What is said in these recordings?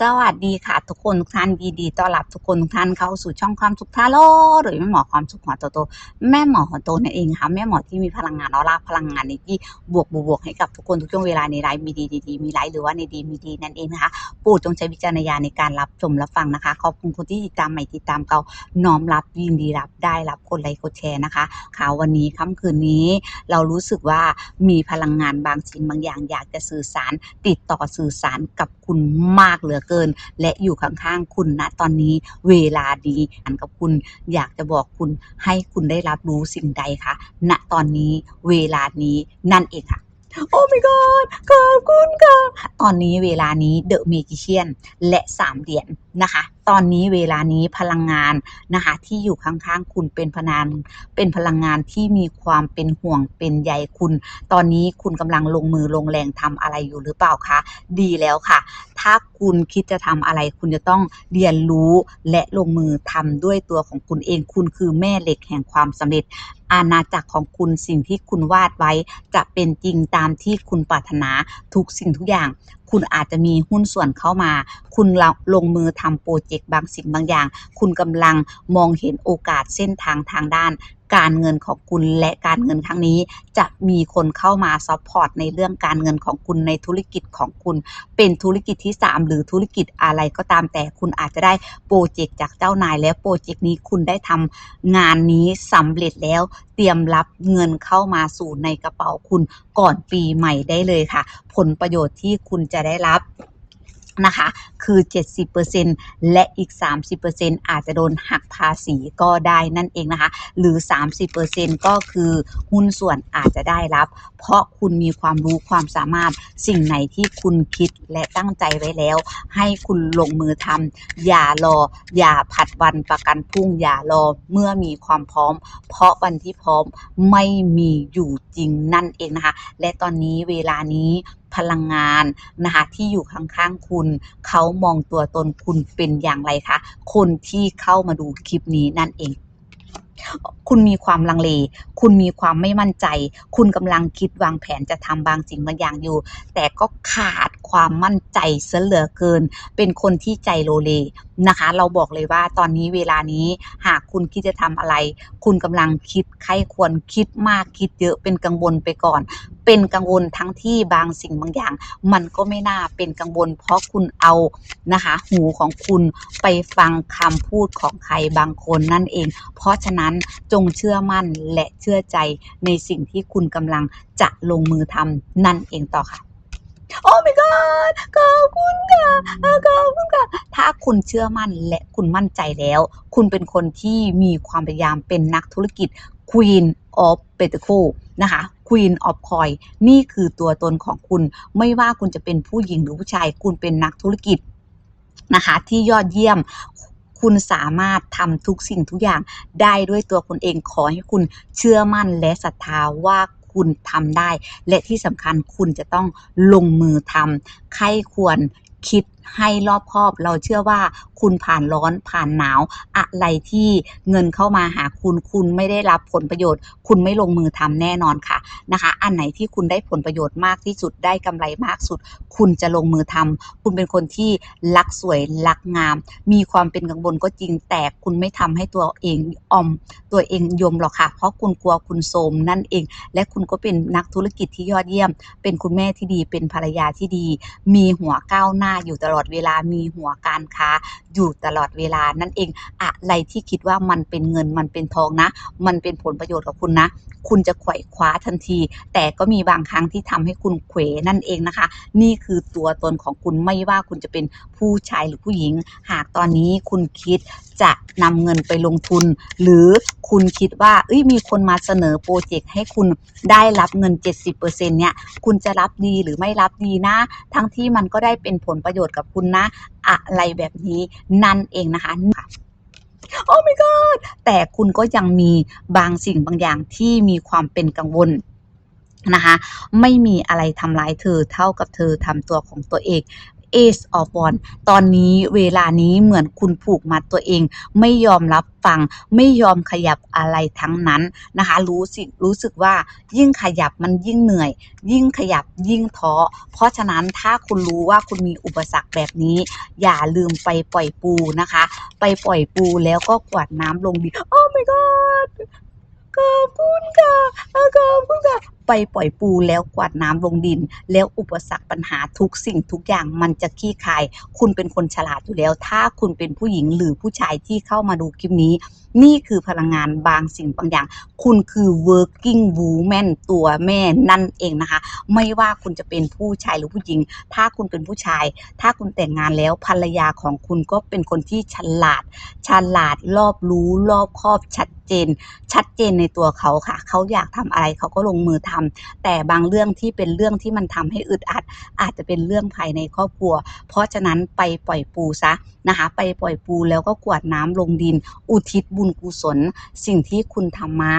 สวัสดีค่ะทุกคนทุกท่านยินดีต้อนรับทุกคนทุกท่านเข้าสู่ช่องความสุขทาโร่หรือแม่หมอความสุขหัวโตโตแม่หมอหัวโตนั่นเองค่ะแม่หมอที่มีพลังงานออร่าพลังงานในที่บวกบวกบวกให้กับทุกคนทุกช่วงเวลาในไลฟ์มีดีดีๆมีไลฟ์หรือว่าในดีมีดีนั่นเองนะคะโปรดจงใช้วิจารณญาณในการรับชมรับฟังนะคะขอบคุณคนที่ติดตามใหม่ติดตามเก่าน้อมรับยินดีรับได้รับกดไลค์กดแชร์นะคะข่าววันนี้ค่ำคืนนี้ เรารู้สึกว่ามีพลังงานบางสิ่งบางอย่าง อยากจะสื่อสารติดต่อสื่อสารกับคุณมากเหลือเกิน และอยู่ข้างๆคุณนะตอนนี้เวลาดีอันกับคุณอยากจะบอกคุณให้คุณได้รับรู้สิ่งใดคะณตอนนี้เวลานี้นั่นเองค่ะโอ้ my god ขอบคุณค่ะ ตอนนี้เวลานี้เดอะเมจิเชียนและสามเหรียญ นะคะ ตอนนี้เวลานี้พลังงานนะคะที่อยู่ข้างๆคุณเป็นพนันเป็นพลังงานที่มีความเป็นห่วงเป็นใยคุณ ตอนนี้คุณกำลังลงมือลงแรงทำอะไรอยู่หรือเปล่าคะ ดีแล้วค่ะ ถ้าคุณคิดจะทำอะไร คุณจะต้องเรียนรู้และลงมือทำด้วยตัวของคุณเอง คุณคือแม่เหล็กแห่งความสำเร็จอาณาจักรของคุณสิ่งที่คุณวาดไว้ จะเป็นจริงตามที่คุณปรารถนาทุกสิ่งทุกอย่างคุณอาจจะมีหุ้นส่วนเข้ามา คุณลงมือทำโปรเจกต์บางสิ่งบางอย่าง คุณกำลังมองเห็นโอกาสเส้นทางทางด้าน การเงินของคุณและการเงินครั้งนี้ จะมีคนเข้ามาซัพพอร์ตในเรื่องการเงินของคุณในธุรกิจของคุณ เป็นธุรกิจที่ 3 หรือธุรกิจอะไรก็ตามแต่คุณอาจจะได้โปรเจกต์จากเจ้านายแล้วโปรเจกต์นี้คุณได้ทำงานนี้สำเร็จแล้วเตรียมรับเงินเข้ามาสู่ในกระเป๋าคุณก่อนปีใหม่ได้เลยค่ะ ผลประโยชน์ที่คุณจะได้รับ นะคะ คือ 70%และอีก 30%อาจจะโดนหักภาษีก็ได้นั่นเองนะคะ หรือ 30%ก็คือหุ้นส่วนอาจจะได้รับ เพราะคุณมีความรู้ความสามารถสิ่งไหนที่คุณคิดและตั้งใจไว้แล้ว ให้คุณลงมือทำอย่ารอ อย่าผัดวันประกันพรุ่งอย่ารอเมื่อมีความพร้อม เพราะวันที่พร้อมไม่มีอยู่จริงนั่นเองนะคะ และตอนนี้เวลานี้ พลังงานนะคะที่อยู่ข้างๆคุณ เขามองตัวตนคุณเป็นอย่างไรคะ คนที่เข้ามาดูคลิปนี้นั่นเอง คุณมีความลังเล คุณมีความไม่มั่นใจ คุณกำลังคิดวางแผนจะทำบางสิ่งบางอย่างอยู่ แต่ก็ขาดความมั่นใจเสียเหลือเกิน เป็นคนที่ใจโลเลนะคะ เราบอกเลยว่าตอนนี้เวลานี้หากคุณคิดจะทำอะไร คุณกำลังคิดใครควรคิดมากคิดเยอะเป็นกังวลไปก่อน เป็นกังวลทั้งที่บางสิ่งบางอย่าง มันก็ไม่น่าเป็นกังวล เพราะคุณเอานะคะหูของคุณไปฟังคำพูดของใครบางคนนั่นเอง เพราะฉะนั้นจงเชื่อมั่นและเชื่อใจในสิ่งที่คุณกำลังจะลงมือทำนั่นเองต่อค่ะโอ้ my god ขอบคุณค่ะขอบคุณค่ะ ถ้าคุณเชื่อมั่นและคุณมั่นใจแล้ว คุณเป็นคนที่มีความพยายามเป็นนักธุรกิจ Queen of Pentacle นะคะ Queen of Coin นี่คือตัวตนของคุณ ไม่ว่าคุณจะเป็นผู้หญิงหรือผู้ชาย คุณเป็นนักธุรกิจนะคะ ที่ยอดเยี่ยม คุณสามารถทำทุกสิ่งทุกอย่างได้ด้วยตัวคุณเองขอให้คุณเชื่อมั่นและศรัทธาว่าคุณทำได้ และที่สำคัญคุณจะต้องลงมือทำใครควรคิด ให้รอบคอบเราเชื่อว่าคุณผ่านร้อนผ่านหนาว อะไรที่เงินเข้ามาหาคุณคุณไม่ได้รับผลประโยชน์ คุณไม่ลงมือทำแน่นอนค่ะนะคะ อันไหนที่คุณได้ผลประโยชน์มากที่สุดได้กำไรมากสุด คุณจะลงมือทำคุณเป็นคนที่รักสวยรักงาม มีความเป็นกังวลก็จริงแต่คุณไม่ทำให้ตัวเองออม ตัวเองยมหรอกค่ะ เพราะคุณกลัวคุณโทมนั่นเอง และคุณก็เป็นนักธุรกิจที่ยอดเยี่ยม เป็นคุณแม่ที่ดีเป็นภรรยาที่ดี มีหัวก้าวหน้าอยู่ตลอดลอดเวลามีหัวการค้าอยู่ตลอดเวลานั่นเองอะไรที่คิดว่ามันเป็นเงินมันเป็นทองนะ มันเป็นผลประโยชน์กับคุณนะ คุณจะขว่คว้าทันที แต่ก็มีบางครั้งที่ทำให้คุณเขวนั่นเองนะคะ นี่คือตัวตนของคุณไม่ว่าคุณจะเป็นผู้ชายหรือผู้หญิง หากตอนนี้คุณคิดจะนำเงินไปลงทุน หรือคุณคิดว่าเอ้ยมีคนมาเสนอโปรเจกต์ให้คุณได้รับเงิน 70%เนี่ยคุณจะรับดีหรือไม่รับดีนะ ทั้งที่มันก็ได้เป็นผลประโยชน์กับคุณนะ อะไรแบบนี้นั่นเองนะคะโอ้ my god แต่คุณก็ยังมีบางสิ่งบางอย่างที่มีความเป็นกังวลนะคะ ไม่มีอะไรทำร้ายเธอเท่ากับเธอทำตัวของตัวเอง Ace of Wands ตอนนี้เวลานี้เหมือนคุณผูกมัดตัวเอง ไม่ยอมรับฟัง ไม่ยอมขยับอะไรทั้งนั้นนะคะ รู้สึกรู้สึกว่ายิ่งขยับมันยิ่งเหนื่อย ยิ่งขยับยิ่งท้อ เพราะฉะนั้นถ้าคุณรู้ว่าคุณมีอุปสรรคแบบนี้ อย่าลืมไปปล่อยปูนะคะ ไปปล่อยปูแล้วก็กวาดน้ำลงดินโอ้ my god ขอบคุณค่ะขอบคุณค่ะ ไปปล่อยปูแล้วกวาดน้ำลงดิน แล้วอุปสรรคปัญหาทุกสิ่งทุกอย่างมันจะขี้คาย คุณเป็นคนฉลาดอยู่แล้ว ถ้าคุณเป็นผู้หญิงหรือผู้ชายที่เข้ามาดูคลิปนี้ นี่คือพลังงานบางสิ่งบางอย่าง คุณคือ working woman ตัวแม่นั่นเองนะคะ ไม่ว่าคุณจะเป็นผู้ชายหรือผู้หญิง ถ้าคุณเป็นผู้ชาย ถ้าคุณแต่งงานแล้วภรรยาของคุณก็เป็นคนที่ฉลาด ฉลาดรอบรู้รอบคอบชัดเจน ชัดเจนในตัวเขาค่ะ เขาอยากทำอะไรเขาก็ลงมือทำแต่บางเรื่องที่เป็นเรื่องที่มันทำให้อึดอัด อาจจะเป็นเรื่องภายในครอบครัว เพราะฉะนั้นไปปล่อยปูซะนะคะ ไปปล่อยปูแล้วก็กวดน้ำลงดิน อุทิศบุญกุศล สิ่งที่คุณทำมา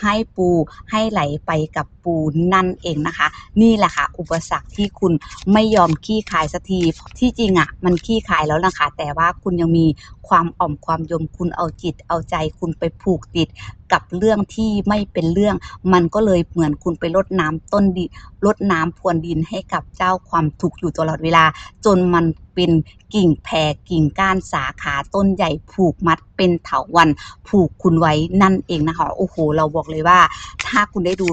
ให้ปูให้ไหลไปกับปูนั่นเองนะคะ นี่แหละค่ะ อุปสรรคที่คุณไม่ยอมขี้คายสักทีที่จริงอะ่ะ มันขี้คายแล้วนะคะ แต่ว่าคุณยังมีความอ่อมความยมคุณเอาจิตเอาใจคุณไปผูกติดกับเรื่องที่ไม่เป็นเรื่อง มันก็เลยเหมือนคุณไปลดน้ำต้นดินลดน้ำพรวนดินให้กับเจ้าความทุกข์อยู่ตลอดเวลา จนมันเป็นกิ่งแพรกิ่งก้านสาขาต้นใหญ่ผูกมัดเป็นเถาวันผูกคุณไว้นั่นเองนะคะโอ้โห เราบอกเลยว่า ถ้าคุณได้ดู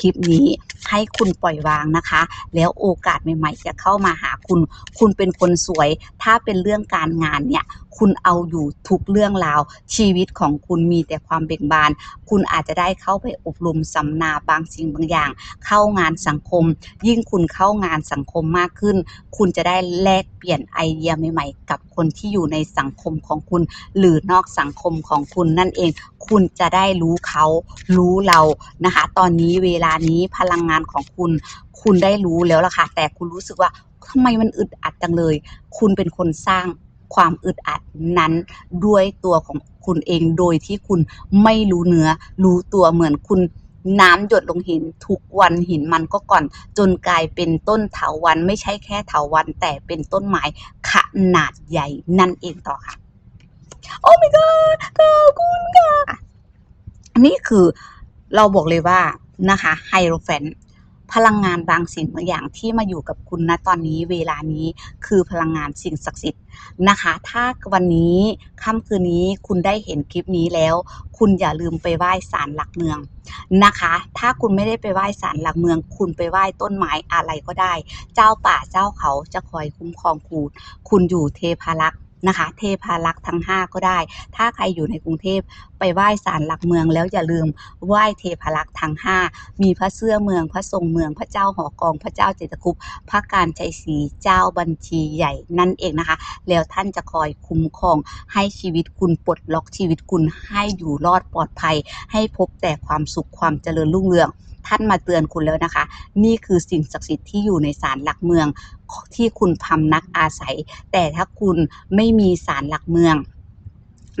คลิปนี้ให้คุณปล่อยวางนะคะ แล้วโอกาสใหม่ ๆ จะเข้ามาหาคุณ คุณเป็นคนสวย ถ้าเป็นเรื่องการงานเนี่ย คุณเอาอยู่ทุกเรื่องราว ชีวิตของคุณมีแต่ความเบ่งบาน คุณอาจจะได้เข้าไปอบรมสัมมนาบางสิ่งบางอย่าง เข้างานสังคม ยิ่งคุณเข้างานสังคมมากขึ้น คุณจะได้แลกเปลี่ยนไอเดียใหม่ ๆ กับคนที่อยู่ในสังคมของคุณ หรือนอกสังคมของคุณนั่นเอง คุณจะได้รู้เขารู้เรานะคะ ตอนนี้เวลานี้พลังงานของคุณ คุณได้รู้แล้วล่ะค่ะแต่คุณรู้สึกว่าทำไมมันอึดอัดจังเลย คุณเป็นคนสร้าง ความอึดอัดนั้นด้วยตัวของคุณเองโดยที่คุณไม่รู้เนื้อ รู้ตัวเหมือนคุณน้ำหยดลงหินทุกวันหินมันก็ก่อน จนกลายเป็นต้นเถาวันไม่ใช่แค่เถาวันแต่เป็นต้นไม้ขนาดใหญ่นั่นเองต่อค่ะ โอ้ my god ขอบคุณค่ะนนี้คือเราบอกเลยว่านะคะไฮโรแฟน พลังงานบางสิ่งบางอย่างที่มาอยู่กับคุณณตอนนี้เวลานี้คือพลังงานสิ่งศักดิ์สิทธิ์นะคะ ถ้าวันนี้ค่ำคืนนี้คุณได้เห็นคลิปนี้แล้ว คุณอย่าลืมไปไหว้ศาลหลักเมืองนะคะ ถ้าคุณไม่ได้ไปไหว้ศาลหลักเมือง คุณไปไหว้ต้นไม้อะไรก็ได้ เจ้าป่าเจ้าเขาจะคอยคุ้มครองคุณคุณอยู่เทพารักษ์ นะคะ เทพารักษ์ทั้ง 5 ก็ได้ ถ้าใครอยู่ในกรุงเทพไปไหว้ศาลหลักเมืองแล้วอย่าลืมไหว้เทพารักษ์ทั้ง 5 มีพระเสื้อเมืองพระทรงเมืองพระเจ้าหอกองพระเจ้าเจตคุปพระการชัยศรีเจ้าบัญชีใหญ่นั่นเองนะคะ แล้วท่านจะคอยคุ้มครองให้ชีวิตคุณปลดล็อกชีวิตคุณให้อยู่รอดปลอดภัย ให้พบแต่ความสุขความเจริญรุ่งเรือง ท่านมาเตือนคุณแล้วนะคะ นี่คือสิ่งศักดิ์สิทธิ์ที่อยู่ในศาลหลักเมืองที่คุณพำนักอาศัย แต่ถ้าคุณไม่มีศาลหลักเมือง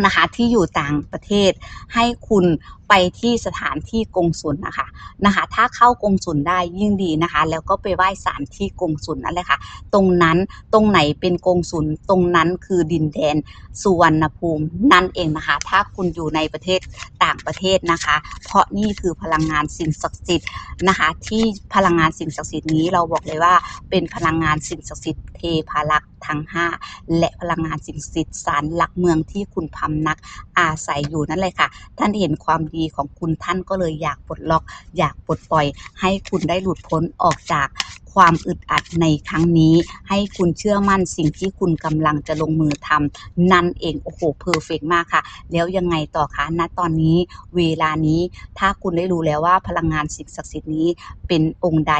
นะคะที่อยู่ต่างประเทศให้คุณ ไปที่สถานที่กงสุลนะคะนะคะ ถ้าเข้ากงสุลได้ยิ่งดีนะคะ แล้วก็ไปไหว้ศาลที่กงสุลนั่นแหละค่ะ ตรงนั้นตรงไหนเป็นกงสุลตรงนั้นคือดินแดนสุวรรณภูมินั่นเองนะคะ ถ้าคุณอยู่ในประเทศต่างประเทศนะคะ เพราะนี่คือพลังงานสิ่งศักดิ์สิทธิ์นะคะ ที่พลังงานสิ่งศักดิ์สิทธิ์นี้เราบอกเลยว่าเป็นพลังงานสิ่งศักดิ์สิทธิ์เทพารักษ์ทั้ง 5 และพลังงานสิ่งศักดิ์สิทธิ์ศาลหลักเมืองที่คุณพำนัก อาศัยอยู่นั่นเลยค่ะ ท่านเห็นความดีของคุณท่านก็เลยอยากปลดล็อก อยากปลดปล่อย ให้คุณได้หลุดพ้นออกจากความอึดอัดในครั้งนี้ ให้คุณเชื่อมั่นสิ่งที่คุณกำลังจะลงมือทำนั่นเองโอ้โหเพอร์เฟกมากค่ะ แล้วยังไงต่อคะณตอนนี้เวลานี้ถ้าคุณได้รู้แล้วว่าพลังงานสิ่งศักดิ์สิทธิ์นี้เป็นองค์ใด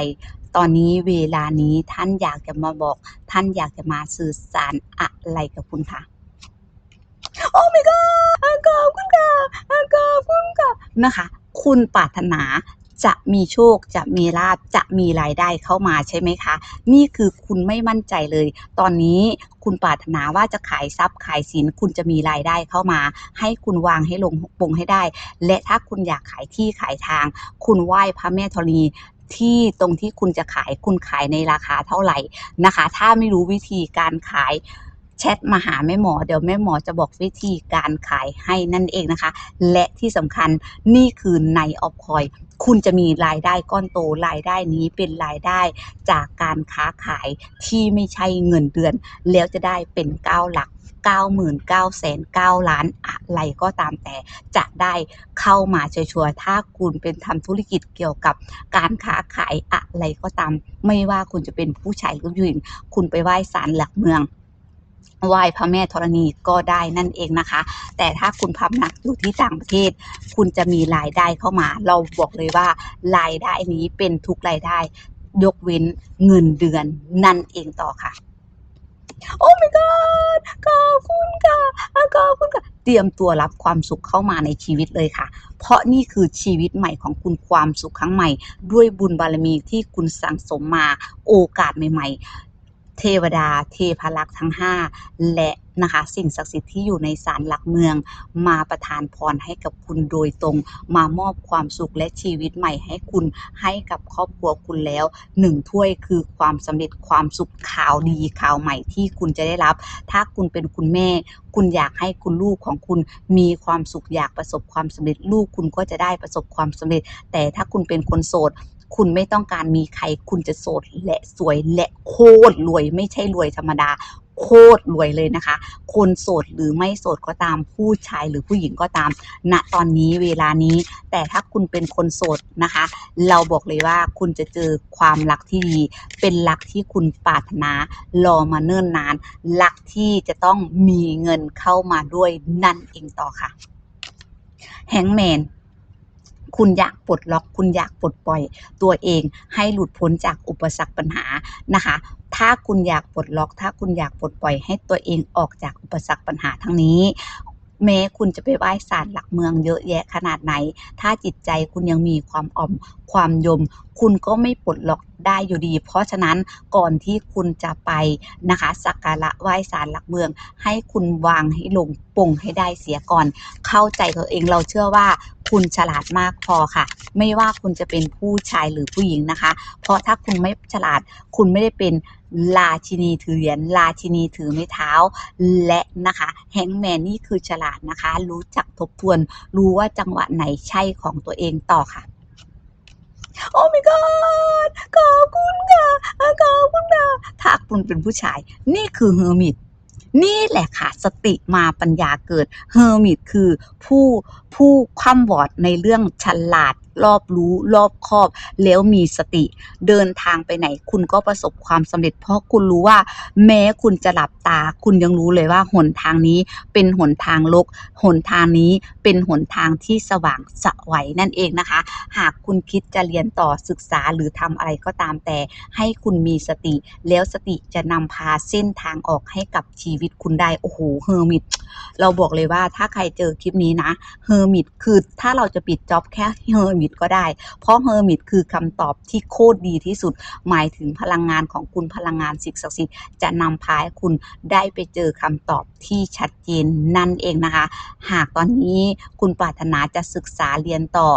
ตอนนี้เวลานี้ท่านอยากจะมาบอก ท่านอยากจะมาสื่อสารอะไรกับคุณคะ โอ้ my god ขอบคุณค่ะขอบคุณค่ะนะคะ คุณปรารถนาจะมีโชคจะมีลาภจะมีรายได้เข้ามาใช่ไหมคะ นี่คือคุณไม่มั่นใจเลย ตอนนี้คุณปรารถนาว่าจะขายทรัพย์ขายสินคุณจะมีรายได้เข้ามา ให้คุณวางให้ลงปงให้ได้ และถ้าคุณอยากขายที่ขายทาง คุณไหว้พระแม่ธรณีที่ตรงที่คุณจะขายคุณขายในราคาเท่าไหร่นะคะ ถ้าไม่รู้วิธีการขาย แชทมาหาแม่หมอ เดี๋ยวแม่หมอจะบอกวิธีการขายให้นั่นเองนะคะ และที่สำคัญนี่คือในออฟคอยคุณจะมีรายได้ก้อนโตรายได้นี้เป็นรายได้จากการค้าขายที่ไม่ใช่เงินเดือน แล้วจะได้เป็นเก้าหลัก 99แสน9ล้านอะไรก็ตามแต่จะได้เข้ามาชัวร์ถ้าคุณเป็นทำธุรกิจเกี่ยวกับการค้าขายอะไรก็ตาม ไม่ว่าคุณจะเป็นผู้ชายหรือผู้หญิงคุณไปไหว้ศาลหลักเมือง ไหว้พระแม่ธรณีก็ได้นั่นเองนะคะ แต่ถ้าคุณพำนักอยู่ที่ต่างประเทศ คุณจะมีรายได้เข้ามา เราบอกเลยว่ารายได้นี้เป็นทุกรายได้ ยกเว้นเงินเดือนนั่นเองต่อค่ะ โอ้ my god ขอบคุณค่ะขอบคุณค่ะ เตรียมตัวรับความสุขเข้ามาในชีวิตเลยค่ะ เพราะนี่คือชีวิตใหม่ของคุณความสุขครั้งใหม่ ด้วยบุญบารมีที่คุณสั่งสมมาโอกาสใหม่ ๆ เทวดาเทพารักษ์ทั้ง 5 และนะคะสิ่งศักดิ์สิทธิ์ที่อยู่ในศาลหลักเมือง มาประทานพรให้กับคุณโดยตรง มามอบความสุขและชีวิตใหม่ให้คุณให้กับครอบครัวคุณแล้วหนึ่งถ้วยคือความสำเร็จความสุขข่าวดีข่าวใหม่ที่คุณจะได้รับ ถ้าคุณเป็นคุณแม่ คุณอยากให้คุณลูกของคุณมีความสุขอยากประสบความสำเร็จลูกคุณก็จะได้ประสบความสำเร็จ แต่ถ้าคุณเป็นคนโสด คุณไม่ต้องการมีใคร คุณจะโสดและสวยและโคตรรวยไม่ใช่รวยธรรมดา โคตรรวยเลยนะคะ คนโสดหรือไม่โสดก็ตามผู้ชายหรือผู้หญิงก็ตาม ณตอนนี้เวลานี้ แต่ถ้าคุณเป็นคนโสดนะคะ เราบอกเลยว่าคุณจะเจอความรักที่ดี เป็นรักที่คุณปรารถนารอมาเนิ่นนานรักที่จะต้องมีเงินเข้ามาด้วยนั่นเองต่อค่ะแฮงแมน คุณอยากปลดล็อก คุณอยากปลดปล่อยตัวเอง ให้หลุดพ้นจากอุปสรรคปัญหานะคะ ถ้าคุณอยากปลดล็อก ถ้าคุณอยากปลดปล่อยให้ตัวเองออกจากอุปสรรคปัญหาทั้งนี้ แม้คุณจะไปไหว้ศาลหลักเมืองเยอะแยะขนาดไหน ถ้าจิตใจคุณยังมีความอ่อมความยม คุณก็ไม่ปลดล็อกได้อยู่ดี เพราะฉะนั้นก่อนที่คุณจะไปนะคะสักการะไหว้ศาลหลักเมือง ให้คุณวางให้ลงปงให้ได้เสียก่อน เข้าใจตัวเองเราเชื่อว่าคุณฉลาดมากพอค่ะ ไม่ว่าคุณจะเป็นผู้ชายหรือผู้หญิงนะคะ เพราะถ้าคุณไม่ฉลาดคุณไม่ได้เป็น ราชินีถือเหรียญราชินีถือไม้เท้า และนะคะแฮงแมนนี่คือฉลาดนะคะ รู้จักทบทวน รู้ว่าจังหวะไหนใช่ของตัวเองต่อค่ะโอ้ my god ขอบคุณค่ะขอบคุณค่ะถ้าคุณเป็นผู้ชาย นี่คือเฮอร์มิต นี่แหละค่ะสติมาปัญญาเกิดเฮอร์มิตคือผู้ผู้คว่ำบอดในเรื่องฉลาดรอบรู้รอบคอบ แล้วมีสติ เดินทางไปไหน คุณก็ประสบความสำเร็จ เพราะคุณรู้ว่า แม้คุณจะหลับตา คุณยังรู้เลยว่าหนทางนี้เป็นหนทางลกหนทางนี้เป็นหนทางที่สว่างสวัยนั่นเองนะคะ หากคุณคิดจะเรียนต่อศึกษาหรือทำอะไรก็ตามแต่ ให้คุณมีสติ แล้วสติจะนำพาเส้นทางออกให้กับชีวิตคุณได้ โอ้โหเฮอร์มิตเราบอกเลยว่าถ้าใครเจอคลิปนี้นะเฮอร์มิตคือถ้าเราจะปิดจ็อบแค่เฮอร์มิตก็ได้ เพราะเฮอร์มิตคือคำตอบที่โคตรดีที่สุด หมายถึงพลังงานของคุณพลังงานสิ่งศักดิ์สิทธิ์จะนำพาให้คุณได้ไปเจอคำตอบที่ชัดเจนนั่นเองนะคะ หากตอนนี้คุณปรารถนาจะศึกษาเรียนต่อ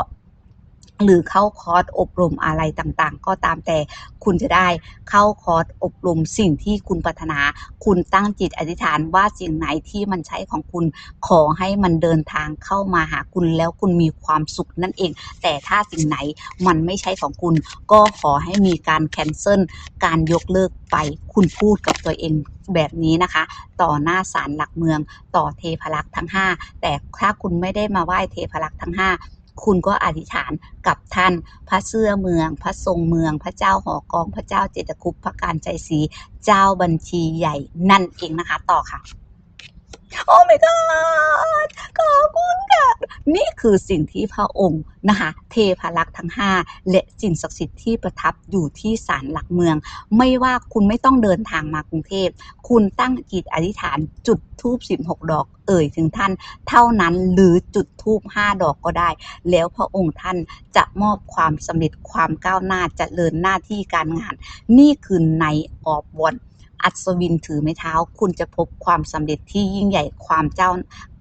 หรือเข้าคอร์สอบรมอะไรต่างๆ ก็ตามแต่คุณจะได้เข้าคอร์สอบรมสิ่งที่คุณปรารถนา คุณตั้งจิตอธิษฐานว่าสิ่งไหนที่มันใช้ของคุณขอให้มันเดินทางเข้ามาหาคุณแล้วคุณมีความสุขนั่นเอง แต่ถ้าสิ่งไหนมันไม่ใช่ของคุณ ก็ขอให้มีการแคนเซิลการยกเลิกไป คุณพูดกับตัวเองแบบนี้นะคะ ต่อหน้าศาลหลักเมือง ต่อเทพรักษ์ทั้ง 5 แต่ถ้าคุณไม่ได้มาไหว้เทพรักษ์ทั้ง 5 คุณก็อธิษฐานกับท่านพระเสื้อเมือง พระทรงเมือง พระเจ้าหอกอง พระเจ้าเจตคุปพระการใจสีเจ้าบัญชีใหญ่นั่นเองนะคะ ต่อค่ะ โอ้ my god ขอบคุณค นี่คือสิ่งที่พระองค์นะคะเทพารักษ์ทั้ง 5 และสิ่งศักดิ์สิทธิ์ที่ประทับอยู่ที่ศาลหลักเมือง ไม่ว่าคุณไม่ต้องเดินทางมากรุงเทพ คุณตั้งจิตอธิษฐานจุดธูป16 ดอก เอ่ยถึงท่าน เท่านั้นหรือจุดธูป5ดอกก็ได้ แล้วพระองค์ท่านจะมอบความสำเร็จความก้าวหน้าจเจริญหน้าที่การงาน นี่คือในออบวอน อัศวินถือไม้เท้า คุณจะพบความสำเร็จที่ยิ่งใหญ่ความเจ้า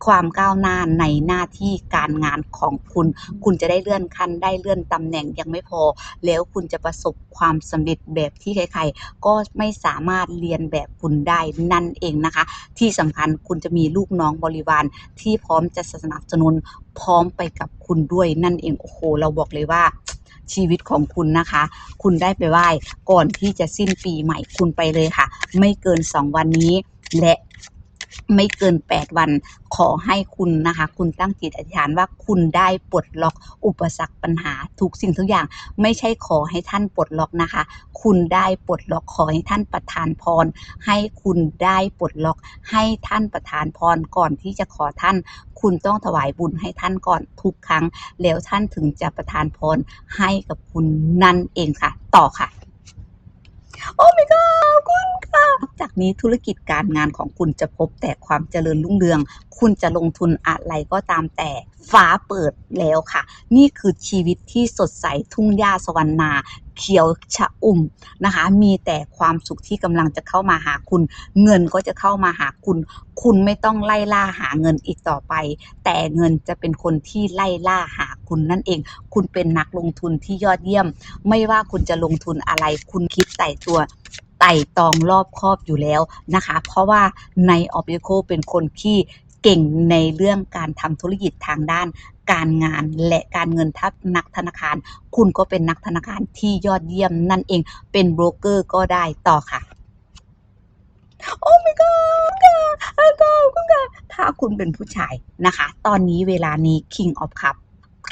ความก้าวหน้าในหน้าที่การงานของคุณ คุณจะได้เลื่อนขั้นได้เลื่อนตำแหน่งยังไม่พอ แล้วคุณจะประสบความสำเร็จแบบที่ใครๆ ก็ไม่สามารถเรียนแบบคุณได้นั่นเองนะคะ ที่สำคัญคุณจะมีลูกน้องบริวารที่พร้อมจะสนับสนุนพร้อมไปกับคุณด้วยนั่นเองโอ้โหเราบอกเลยว่า ชีวิตของคุณนะคะ คุณได้ไปไหว้ก่อนที่จะสิ้นปีใหม่คุณไปเลยค่ะ ไม่เกิน 2 วันนี้และ ไม่เกิน 8 วัน ขอให้คุณนะคะ คุณตั้งจิตอธิษฐานว่าคุณได้ปลดล็อกอุปสรรคปัญหาทุกสิ่งทุกอย่าง ไม่ใช่ขอให้ท่านปลดล็อกนะคะ คุณได้ปลดล็อกขอให้ท่านประทานพร ให้คุณได้ปลดล็อก ให้ท่านประทานพรก่อนที่จะขอท่าน คุณต้องถวายบุญให้ท่านก่อนทุกครั้ง แล้วท่านถึงจะประทานพรให้กับคุณนั่นเองค่ะ ต่อค่ะ โอ้ my god คุณค่ะจากนี้ธุรกิจการงานของคุณจะพบแต่ความเจริญรุ่งเรือง คุณจะลงทุนอะไรก็ตามแต่ฟ้าเปิดแล้วค่ะ นี่คือชีวิตที่สดใสทุ่งหญ้าสวรรณา เขียวชะอุ่มนะคะ มีแต่ความสุขที่กำลังจะเข้ามาหาคุณ เงินก็จะเข้ามาหาคุณ คุณไม่ต้องไล่ล่าหาเงินอีกต่อไป แต่เงินจะเป็นคนที่ไล่ล่าหาคุณนั่นเอง คุณเป็นนักลงทุนที่ยอดเยี่ยม ไม่ว่าคุณจะลงทุนอะไร คุณคิดไต่ตัวไต่ตองรอบครอบอยู่แล้วนะคะ เพราะว่าในออ b ิโ c เป็นคนที่ เก่งในเรื่องการทำธุรกิจทางด้านการงานและการเงินทับนักธนาคาร คุณก็เป็นนักธนาคารที่ยอดเยี่ยมนั่นเองเป็นโบรกเกอร์ก็ได้ต่อค่ะโอ้ my god ค่ะขอบคุณค่ะถ้าคุณเป็นผู้ชายนะคะ ตอนนี้เวลานี้ King of Cup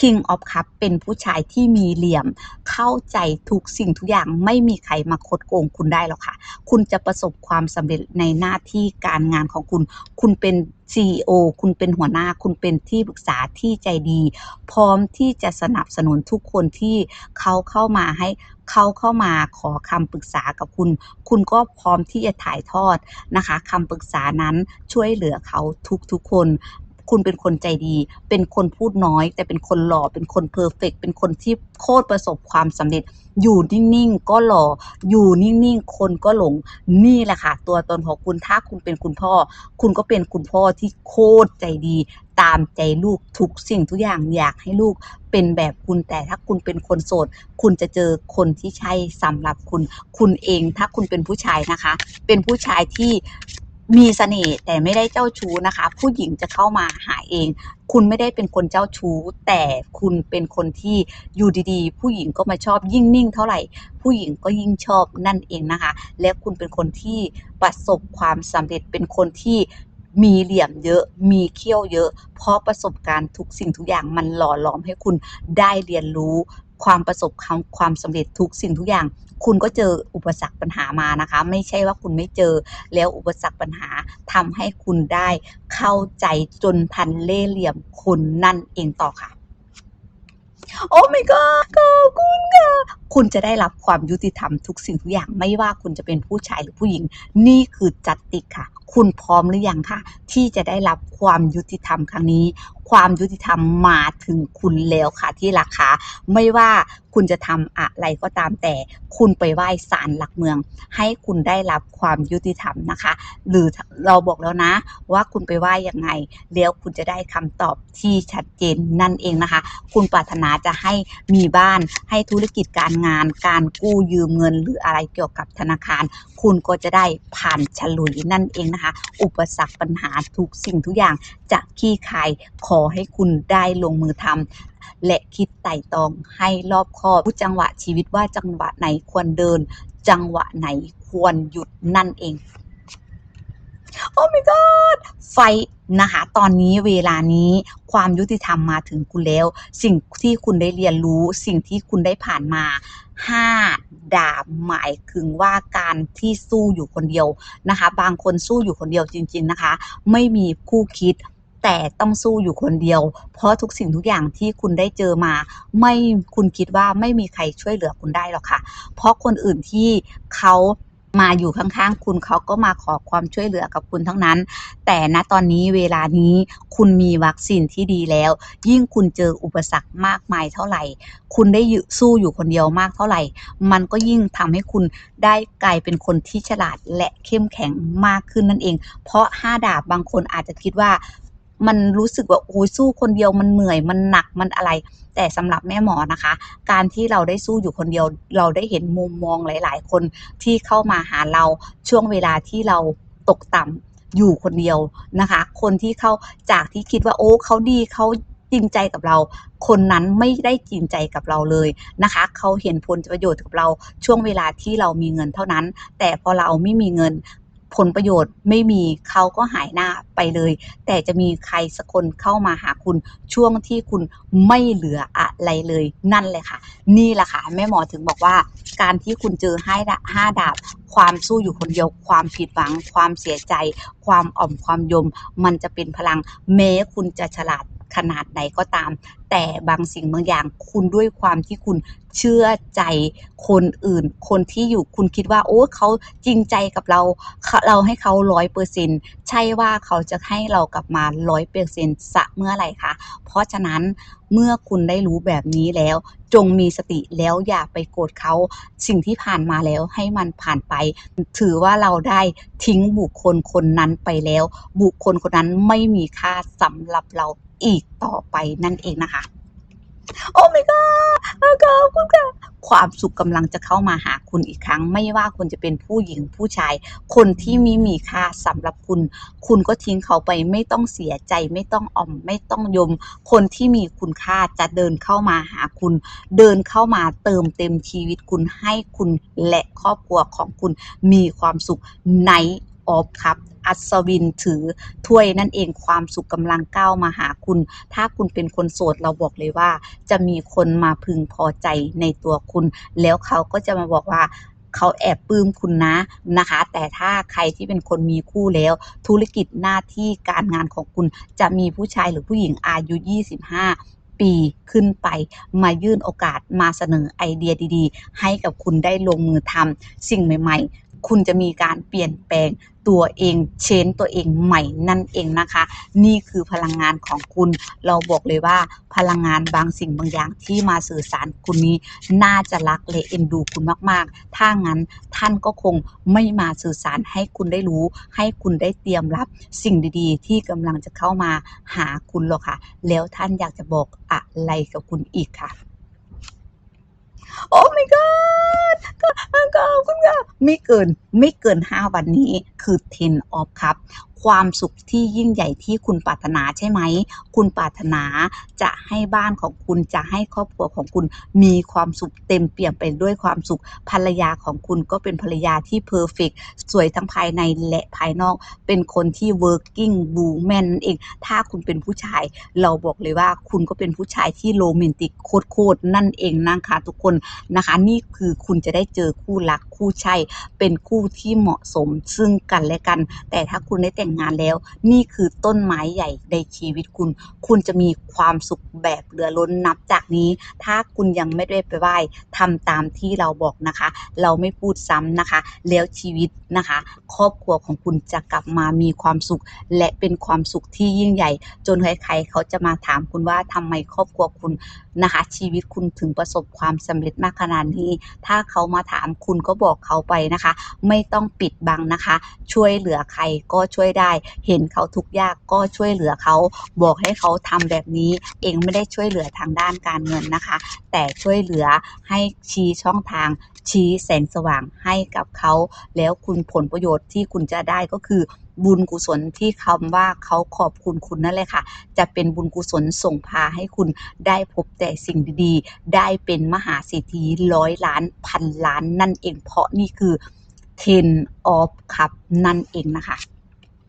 King of Cup เป็นผู้ชายที่มีเหลี่ยม เข้าใจทุกสิ่งทุกอย่างไม่มีใครมาคดโกงคุณได้หรอกค่ะ คุณจะประสบความสำเร็จในหน้าที่การงานของคุณ คุณเป็น CEO คุณเป็นหัวหน้า คุณเป็นที่ปรึกษาที่ใจดี พร้อมที่จะสนับสนุนทุกคนที่เขาเข้ามาให้เขาเข้ามาขอคำปรึกษากับคุณ คุณก็พร้อมที่จะถ่ายทอดนะคะคำปรึกษานั้นช่วยเหลือเขาทุกๆคน คุณเป็นคนใจดี เป็นคนพูดน้อย แต่เป็นคนหล่อ เป็นคนเพอร์เฟกเป็นคนที่โคตรประสบความสำเร็จ อยู่นิ่งๆก็หล่อ อยู่นิ่งๆ คนก็หลง นี่แหละค่ะ ตัวตนของคุณ ถ้าคุณเป็นคุณพ่อ คุณก็เป็นคุณพ่อที่โคตรใจดี ตามใจลูกทุกสิ่งทุกอย่างอยากให้ลูกเป็นแบบคุณแต่ถ้าคุณเป็นคนโสด คุณจะเจอคนที่ใช่สำหรับคุณ คุณเองถ้าคุณเป็นผู้ชายนะคะ เป็นผู้ชายที่ มีเสน่ห์แต่ไม่ได้เจ้าชู้นะคะ ผู้หญิงจะเข้ามาหาเอง คุณไม่ได้เป็นคนเจ้าชู้ แต่คุณเป็นคนที่อยู่ดีๆ ผู้หญิงก็มาชอบยิ่งนิ่งเท่าไหร่ ผู้หญิงก็ยิ่งชอบนั่นเองนะคะ และคุณเป็นคนที่ประสบความสำเร็จเป็นคนที่มีเหลี่ยมเยอะมีเขี้ยวเยอะ เพราะประสบการณ์ทุกสิ่งทุกอย่างมันหล่อหลอมให้คุณได้เรียนรู้ความประสบความความสำเร็จทุกสิ่งทุกอย่าง คุณก็เจออุปสรรคปัญหามานะคะ ไม่ใช่ว่าคุณไม่เจอแล้วอุปสรรคปัญหาทำให้คุณได้เข้าใจจนทันเล่เหลี่ยมคนนั่นเองต่อค่ะโอ้ my god ขอบคุณค่ะคุณจะได้รับความยุติธรรมทุกสิ่งทุกอย่างไม่ว่าคุณจะเป็นผู้ชายหรือผู้หญิง นี่คือจัตติค่ะ คุณพร้อมหรือยังคะที่จะได้รับความยุติธรรมครั้งนี้ ความยุติธรรมมาถึงคุณแล้วค่ะที่ราคาไม่ว่า คุณจะทำอะไรก็ตามแต่คุณไปไหว้ศาลหลักเมือง ให้คุณได้รับความยุติธรรมนะคะ หรือเราบอกแล้วนะ ว่าคุณไปไหว้ยังไง แล้วคุณจะได้คำตอบที่ชัดเจนนั่นเองนะคะ คุณปรารถนาจะให้มีบ้านให้ธุรกิจการงาน การกู้ยืมเงิน หรืออะไรเกี่ยวกับธนาคาร คุณก็จะได้ผ่านฉลุยนั่นเองนะคะ อุปสรรคปัญหาทุกสิ่งทุกอย่างจะขี้คายขอให้คุณได้ลงมือทำ และคิดไต่ตองให้รอบคอบรู้จังหวะชีวิตว่าจังหวะไหนควรเดิน จังหวะไหนควรหยุดนั่นเองโอ้ my god ไฟนะคะตอนนี้เวลานี้ความยุติธรรมมาถึงคุณแล้ว สิ่งที่คุณได้เรียนรู้ สิ่งที่คุณได้ผ่านมาห้าดาบหมายถึงว่าการที่สู้อยู่คนเดียวนะคะ บางคนสู้อยู่คนเดียวจริง ๆนะคะ ไม่มีคู่คิด แต่ต้องสู้อยู่คนเดียว เพราะทุกสิ่งทุกอย่างที่คุณได้เจอมา ไม่คุณคิดว่าไม่มีใครช่วยเหลือคุณได้หรอกค่ะ เพราะคนอื่นที่เขามาอยู่ข้างๆ คุณเขาก็มาขอความช่วยเหลือกับคุณทั้งนั้น แต่ณตอนนี้เวลานี้คุณมีวัคซีนที่ดีแล้ว ยิ่งคุณเจออุปสรรคมากมายเท่าไหร่ คุณได้ยู่สู้อยู่คนเดียวมากเท่าไหร่ มันก็ยิ่งทำให้คุณได้กลายเป็นคนที่ฉลาดและเข้มแข็งมากขึ้นนั่นเอง เพราะห้าดาบบางคนอาจจะคิดว่า มันรู้สึกว่าโอ้ยสู้คนเดียวมันเหนื่อยมันหนักมันอะไร แต่สำหรับแม่หมอนะคะ การที่เราได้สู้อยู่คนเดียว เราได้เห็นมุมมองหลาย ๆ คนที่เข้ามาหาเราช่วงเวลาที่เราตกต่ำอยู่คนเดียวนะคะ คนที่เข้าจากที่คิดว่าโอ้เขาดีเขาจริงใจกับเรา คนนั้นไม่ได้จริงใจกับเราเลยนะคะ เขาเห็นผลประโยชน์กับเราช่วงเวลาที่เรามีเงินเท่านั้น แต่พอเราไม่มีเงิน ผลประโยชน์ไม่มีเขาก็หายหน้าไปเลย แต่จะมีใครสักคนเข้ามาหาคุณช่วงที่คุณไม่เหลืออะไรเลยนั่นเลยค่ะ นี่แหละค่ะแม่หมอถึงบอกว่า การที่คุณเจอให้าดาบห้าดาบ ความสู้อยู่คนเดียวความผิดหวัง ความเสียใจ ความอ่อมความยม มันจะเป็นพลังแม้คุณจะฉลาดขนาดไหนก็ตาม แต่บางสิ่งบางอย่างคุณด้วยความที่คุณ เชื่อใจคนอื่น คนที่อยู่คุณคิดว่า โอ้เขาจริงใจกับเรา เราให้เขาร้อยเปอร์เซ็นใช่ว่าเขาจะให้เรากลับมาร้อยเปอร์เซ็นสะเมื่อไหร่คะเพราะฉะนั้นเมื่อคุณได้รู้แบบนี้แล้ว จงมีสติแล้วอย่าไปโกรธเขาสิ่งที่ผ่านมาแล้วให้มันผ่านไป ถือว่าเราได้ทิ้งบุคคลคนนั้นไปแล้ว บุคคลคนนั้นไม่มีค่าสำหรับเราอีกต่อไปนั่นเองนะคะ โอ้ my god ขอบคุณค่ะความสุขกำลังจะเข้ามาหาคุณอีกครั้ง ไม่ว่าคุณจะเป็นผู้หญิงผู้ชาย คนที่ม่มีค่าสำหรับคุณ คุณก็ทิ้งเขาไปไม่ต้องเสียใจ ไม่ต้องอ่อม ไม่ต้องยม คนที่มีคุณค่าจะเดินเข้ามาหาคุณ เดินเข้ามาเติมเต็มชีวิตคุณให้คุณและครอบครัวของคุณมีความสุขใน ออฟครับอัศวินถือถ้วยนั่นเองความสุขกำลังก้าวมาหาคุณ ถ้าคุณเป็นคนโสดเราบอกเลยว่า จะมีคนมาพึงพอใจในตัวคุณ แล้วเขาก็จะมาบอกว่าเขาแอบปลื้มคุณนะนะคะ แต่ถ้าใครที่เป็นคนมีคู่แล้ว ธุรกิจหน้าที่การงานของคุณ จะมีผู้ชายหรือผู้หญิงอายุ 25ปีขึ้นไปมายื่นโอกาสมาเสนอไอเดียดีๆ ให้กับคุณได้ลงมือทำสิ่งใหม่ๆ คุณจะมีการเปลี่ยนแปลงตัวเองเชนตัวเองใหม่นั่นเองนะคะ นี่คือพลังงานของคุณ เราบอกเลยว่าพลังงานบางสิ่งบางอย่างที่มาสื่อสารคุณนี้น่าจะรักและเอ็นดูคุณมากๆ ถ้างั้นท่านก็คงไม่มาสื่อสารให้คุณได้รู้ ให้คุณได้เตรียมรับสิ่งดีๆ ที่กำลังจะเข้ามาหาคุณหรอกค่ะ แล้วท่านอยากจะบอกอะไรกับคุณอีกค่ะ โอ้ไม่ก็ก็คุณค่ะไม่เกินไม่เกิน 5 วันนี้คือ 10 of ครับ ความสุขที่ยิ่งใหญ่ที่คุณปรารถนาใช่ไหม คุณปรารถนาจะให้บ้านของคุณจะให้ครอบครัวของคุณมีความสุขเต็มเปี่ยมไปด้วยความสุขภรรยาของคุณก็เป็นภรรยาที่เพอร์เฟกสวยทั้งภายในและภายนอก เป็นคนที่ working woman นั่นเอง ถ้าคุณเป็นผู้ชาย เราบอกเลยว่าคุณก็เป็นผู้ชายที่โรแมนติกโคตรๆนั่นเองนะคะทุกคนนะคะ นี่คือคุณจะได้เจอคู่รักคู่ใช่ เป็นคู่ที่เหมาะสมซึ่งกันและกัน แต่ถ้าคุณได้แต่งงานแล้ว นี่คือต้นไม้ใหญ่ในชีวิตคุณ คุณจะมีความสุขแบบเหลือล้นนับจากนี้ ถ้าคุณยังไม่ได้ไปไหว้ทำตามที่เราบอกนะคะ เราไม่พูดซ้ำนะคะ แล้วชีวิตนะคะ ครอบครัวของคุณจะกลับมามีความสุข และเป็นความสุขที่ยิ่งใหญ่ จนใครๆเขาจะมาถามคุณว่าทำไมครอบครัวคุณนะคะ ชีวิตคุณถึงประสบความสำเร็จมากขนาดนี้ ถ้าเขามาถามคุณก็บอกเขาไปนะคะ ไม่ต้องปิดบังนะคะ ช่วยเหลือใครก็ช่วยได้ เห็นเขาทุกข์ยากก็ช่วยเหลือเขา บอกให้เขาทำแบบนี้ เองไม่ได้ช่วยเหลือทางด้านการเงินนะคะ แต่ช่วยเหลือให้ชี้ช่องทางชี้แสงสว่างให้กับเขา แล้วคุณผลประโยชน์ที่คุณจะได้ก็คือบุญกุศลที่คำว่าเขาขอบคุณคุณนั่นแหละค่ะ จะเป็นบุญกุศลส่งพาให้คุณได้พบแต่สิ่งดีๆ ได้เป็นมหาเศรษฐีร้อยล้านพันล้านนั่นเองเพราะนี่คือ10 of cup นั่นเองนะคะ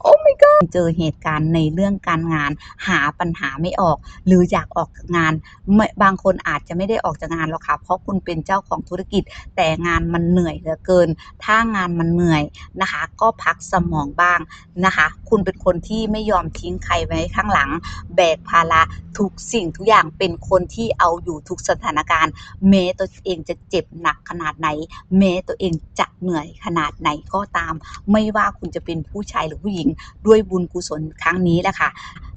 โอ้ my god เจอเหตุการณ์ในเรื่องการงานหาปัญหาไม่ออก หรืออยากออกงานไม่บางคนอาจจะไม่ได้ออกจากงานหรอกค่ะ เพราะคุณเป็นเจ้าของธุรกิจ แต่งานมันเหนื่อยเหลือเกิน ถ้างานมันเหนื่อยนะคะ ก็พักสมองบ้างนะคะ คุณเป็นคนที่ไม่ยอมทิ้งใครไว้ข้างหลัง แบกภาระทุกสิ่งทุกอย่างเป็นคนที่เอาอยู่ทุกสถานการณ์แม้ตัวเองจะเจ็บหนักขนาดไหนแม้ตัวเองจะเหนื่อยขนาดไหนก็ตาม ไม่ว่าคุณจะเป็นผู้ชายหรือผู้หญิงด้วยบุญกุศลครั้งนี้แหละค่ะ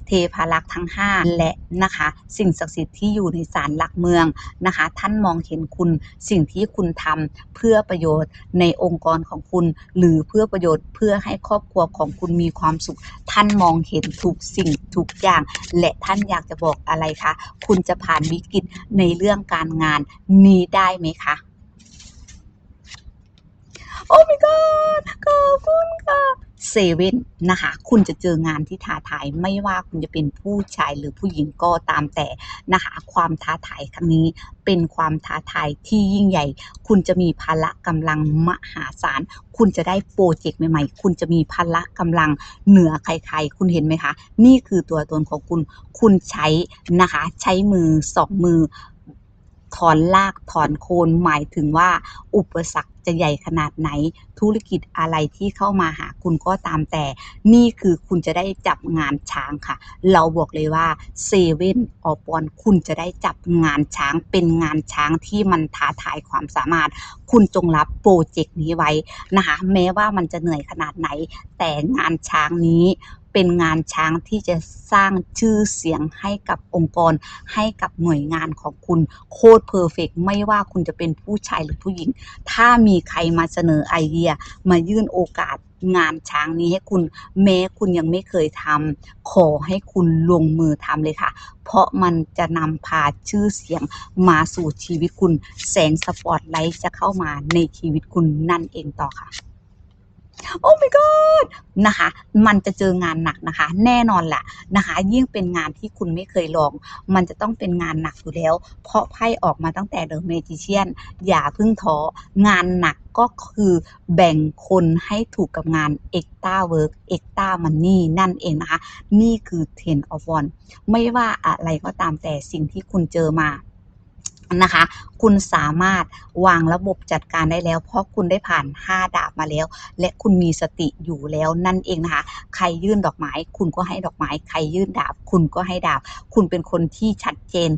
เทพารักษ์ทั้ง 5 และนะคะ สิ่งศักดิ์สิทธิ์ที่อยู่ในศาลหลักเมืองนะคะ ท่านมองเห็นคุณสิ่งที่คุณทำเพื่อประโยชน์ในองค์กรของคุณ หรือเพื่อประโยชน์เพื่อให้ครอบครัวของคุณมีความสุข ท่านมองเห็นทุกสิ่งทุกอย่าง และท่านอยากจะบอกอะไรคะ คุณจะผ่านวิกฤตในเรื่องการงานนี้ได้ไหมคะโอ้ my god ขอบคุณค่ะ เซเว่นนะคะ คุณจะเจองานที่ท้าทายไม่ว่าคุณจะเป็นผู้ชายหรือผู้หญิงก็ตามแต่นะคะ ความท้าทายครั้งนี้เป็นความท้าทายที่ยิ่งใหญ่ คุณจะมีพละกำลังมหาศาล คุณจะได้โปรเจกต์ใหม่ๆ คุณจะมีพละกำลังเหนือใครๆ คุณเห็นไหมคะ นี่คือตัวตนของคุณ คุณใช้นะคะ ใช้มือสองมือ ถอนรากถอนโคนหมายถึงว่าอุปสรรคจะใหญ่ขนาดไหน ธุรกิจอะไรที่เข้ามาหาคุณก็ตามแต่ นี่คือคุณจะได้จับงานช้างค่ะ เราบอกเลยว่าเซเว่นอปอนคุณจะได้จับงานช้างเป็นงานช้างที่มันท้าทายความสามารถ คุณจงรับโปรเจกต์นี้ไว้นะคะแม้ว่ามันจะเหนื่อยขนาดไหน แต่งานช้างนี้ เป็นงานช้างที่จะสร้างชื่อเสียงให้กับองค์กร ให้กับหน่วยงานของคุณโคตรเพอร์เฟกไม่ว่าคุณจะเป็นผู้ชายหรือผู้หญิง ถ้ามีใครมาเสนอไอเดีย มายื่นโอกาสงานช้างนี้ให้คุณแม้คุณยังไม่เคยทำขอให้คุณลงมือทำเลยค่ะ เพราะมันจะนำพาชื่อเสียงมาสู่ชีวิตคุณ แสงสปอตไลท์จะเข้ามาในชีวิตคุณนั่นเองต่อค่ะ โอ้ my god นะคะ มันจะเจองานหนักนะคะ แน่นอนแหละนะคะ ยิ่งเป็นงานที่คุณไม่เคยลอง มันจะต้องเป็นงานหนักอยู่แล้ว เพราะไพ่ออกมาตั้งแต่เดอะเมจิเชียนอย่าเพิ่งท้องานหนักก็คือแบ่งคนให้ถูกกับงาน extra work extra money นั่นเองนะคะ นี่คือ ten of one ไม่ว่าอะไรก็ตามแต่สิ่งที่คุณเจอมา นะคะ คุณสามารถวางระบบจัดการได้แล้ว เพราะคุณได้ผ่าน 5 ดาบมาแล้ว และคุณมีสติอยู่แล้วนั่นเองนะคะ ใครยื่นดอกไม้ คุณก็ให้ดอกไม้ ใครยื่นดาบ คุณก็ให้ดาบ คุณเป็นคนที่ชัดเจน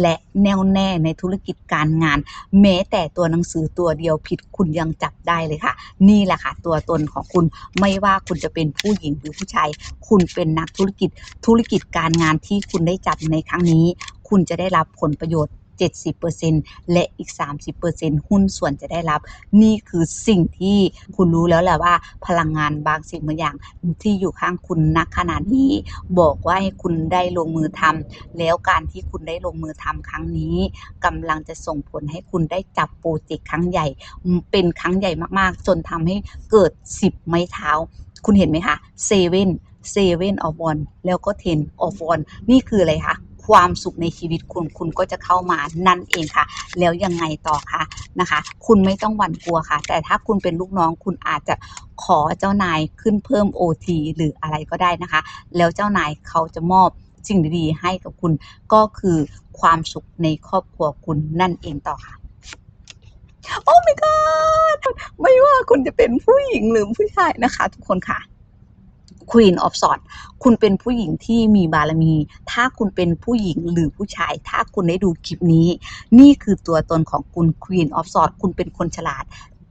และแน่วแน่ในธุรกิจการงาน แม้แต่ตัวหนังสือตัวเดียวผิดคุณยังจับได้เลยค่ะ นี่แหละค่ะ ตัวตนของคุณไม่ว่าคุณจะเป็นผู้หญิงหรือผู้ชาย คุณเป็นนักธุรกิจธุรกิจการงานที่คุณได้จับในครั้งนี้ คุณจะได้รับผลประโยชน์ 70%และอีก 30%หุ้นส่วนจะได้รับ นี่คือสิ่งที่คุณรู้แล้วแหละว่าพลังงานบางสิ่งบางอย่างที่อยู่ข้างคุณณขณะนี้ บอกว่าให้คุณได้ลงมือทำแล้วการที่คุณได้ลงมือทำครั้งนี้กำลังจะส่งผลให้คุณได้จับโปรเจกต์ครั้งใหญ่ เป็นครั้งใหญ่มากๆ จนทำให้เกิด 10 ไม้เท้า คุณเห็นไหมคะเซเว่นเซเว่นออฟวอนแล้วก็เทนออฟวอนนี่คืออะไรคะ ความสุขในชีวิตคุณคุณก็จะเข้ามานั่นเองค่ะ แล้วยังไงต่อคะนะคะ คุณไม่ต้องหวั่นกลัวค่ะ แต่ถ้าคุณเป็นลูกน้องคุณอาจจะขอเจ้านายขึ้นเพิ่ม OT หรืออะไรก็ได้นะคะ แล้วเจ้านายเขาจะมอบสิ่งดีๆให้กับคุณก็คือความสุขในครอบครัวคุณนั่นเองต่อค่ะโอ้ my god ไม่ว่าคุณจะเป็นผู้หญิงหรือผู้ชายนะคะ ทุกคนค่ะ Queen of s w o r d คุณเป็นผู้หญิงที่มีบารมี ถ้าคุณเป็นผู้หญิงหรือผู้ชาย ถ้าคุณได้ดูคลิปนี้ นี่คือตัวตนของคุณ Queen of s w o r d คุณเป็นคนฉลาด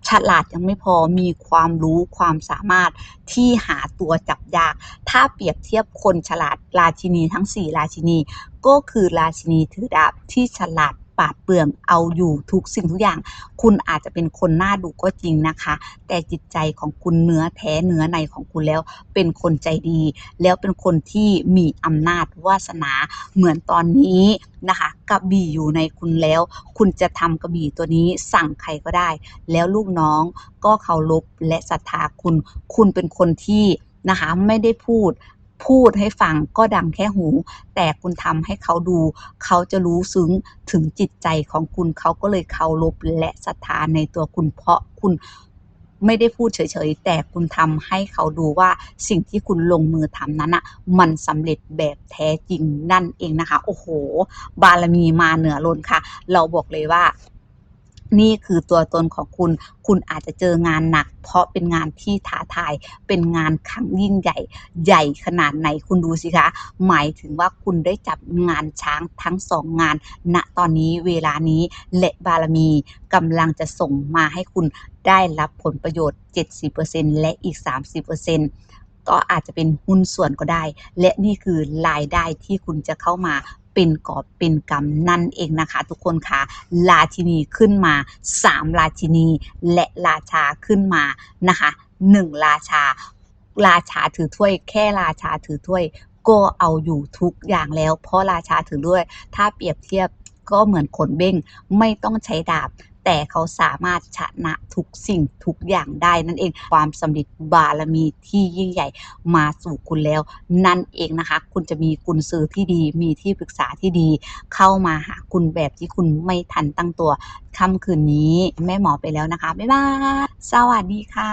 ฉลาดยังไม่พอมีความรู้ความสามารถที่หาตัวจับยาก ถ้าเปรียบเทียบคนฉลาดราชินีทั้ง 4 ราชินี ก็คือราชินีถือดาบที่ฉลาด ปราดเปรื่องเอาอยู่ทุกสิ่งทุกอย่าง คุณอาจจะเป็นคนหน้าดุก็จริงนะคะ แต่จิตใจของคุณเนื้อแท้เนื้อในของคุณแล้วเป็นคนใจดี แล้วเป็นคนที่มีอำนาจวาสนาเหมือนตอนนี้นะคะกระบี่อยู่ในคุณแล้ว คุณจะทำกระบี่ตัวนี้สั่งใครก็ได้ แล้วลูกน้องก็เคารพและศรัทธาคุณ คุณเป็นคนที่นะคะไม่ได้พูด พูดให้ฟังก็ดังแค่หู แต่คุณทำให้เขาดู เขาจะรู้ซึ้งถึงจิตใจของคุณเขาก็เลยเคารพและศรัทธาในตัวคุณเพราะคุณไม่ได้พูดเฉยๆ แต่คุณทำให้เขาดูว่าสิ่งที่คุณลงมือทำนั้นอะมันสำเร็จแบบแท้จริงนั่นเองนะคะ โอ้โห บารมีมาเหนือล้นค่ะ เราบอกเลยว่า นี่คือตัวตนของคุณ คุณอาจจะเจองานหนัก เพราะเป็นงานที่ท้าทาย เป็นงานครั้งยิ่งใหญ่ ใหญ่ขนาดไหนคุณดูสิคะ หมายถึงว่าคุณได้จับงานช้างทั้งสองงาน ณ ตอนนี้เวลานี้และบารมีกำลังจะส่งมาให้คุณได้รับผลประโยชน์ 70%และอีก 30%ก็อาจจะเป็นหุ้นส่วนก็ได้ และนี่คือรายได้ที่คุณจะเข้ามา เป็นกอบเป็นกรรมนั่นเองนะคะ ทุกคนคะราชินีขึ้นมา 3 ราชินี และราชาขึ้นมานะคะ 1 ราชา ราชาถือถ้วย แค่ราชาถือถ้วย ก็เอาอยู่ทุกอย่างแล้ว เพราะราชาถือด้วย ถ้าเปรียบเทียบก็เหมือนขนเบ้งไม่ต้องใช้ดาบ แต่เขาสามารถชนะทุกสิ่งทุกอย่างได้นั่นเองความสำเร็จบารมีที่ยิ่งใหญ่มาสู่คุณแล้ว นั่นเองนะคะ คุณจะมีกุญซือที่ดีมีที่ปรึกษาที่ดี เข้ามาหาคุณแบบที่คุณไม่ทันตั้งตัวค่ำคืนนี้แม่หมอไปแล้วนะคะบ๊ายบายสวัสดีค่ะ